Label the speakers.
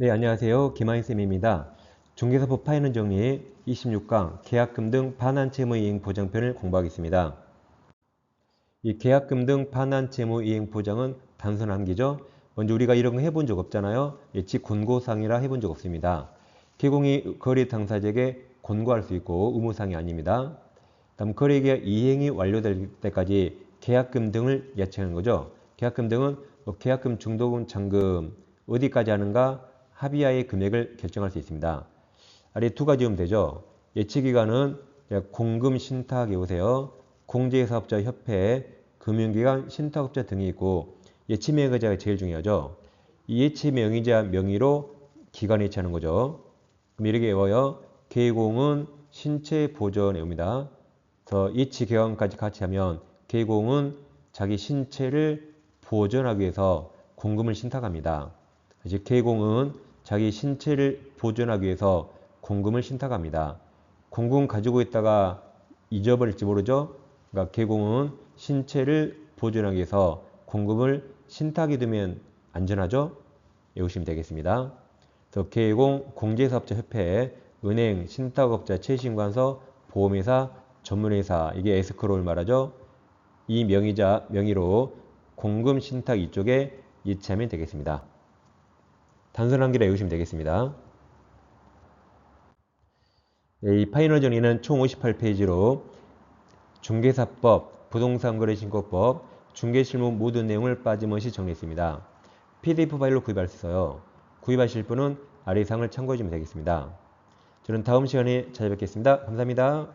Speaker 1: 네, 안녕하세요. 김하인쌤입니다. 중개사법 파이는 정리 26강 계약금 등 반환 채무 이행 보장편을 공부하겠습니다. 이 계약금 등 반환 채무 이행 보장은 단순 한기죠. 먼저 우리가 이런 거 해본 적 없잖아요. 예치 권고상이라 해본 적 없습니다. 개공이 거래 당사자에게 권고할 수 있고 의무상이 아닙니다. 다음 거래계약 이행이 완료될 때까지 계약금 등을 예측하는 거죠. 계약금 등은 뭐 계약금, 중도금, 잔금 어디까지 하는가 합의하의 금액을 결정할 수 있습니다. 아래 두 가지면 되죠. 예치기간은 공금 신탁에 오세요. 공제사업자 협회, 금융기관, 신탁업자 등이 있고 예치명의자가 제일 중요하죠. 이 예치명의자 명의로 기간 예치하는 거죠. 그럼 이렇게 외워요. 개공은 신체 보전에 옵니다. 그래서 예치 개간까지 같이 하면 개공은 자기 신체를 보존하기 위해서 공금을 신탁합니다. 이제 개공은 자기 신체를 보존하기 위해서 공금을 신탁합니다. 공금 가지고 있다가 잊어버릴지 모르죠. 그러니까 개공은 신체를 보존하기 위해서 공금을 신탁이 되면 안전하죠. 외우시면 되겠습니다. 그래서 개공, 공제사업자 협회, 은행, 신탁업자, 최신관서, 보험회사, 전문회사 이게 에스크로를 말하죠. 이 명의자 명의로 공금 신탁 이쪽에 이체하면 되겠습니다. 단순 한기로 외우시면 되겠습니다. 네, 이 파이널 정리는 총 58페이지로 중개사법, 부동산 거래 신고법, 중개 실무 모든 내용을 빠짐없이 정리했습니다. PDF 파일로 구입할 수 있어요. 구입하실 분은 아래 상을 참고해 주면 되겠습니다. 저는 다음 시간에 찾아뵙겠습니다. 감사합니다.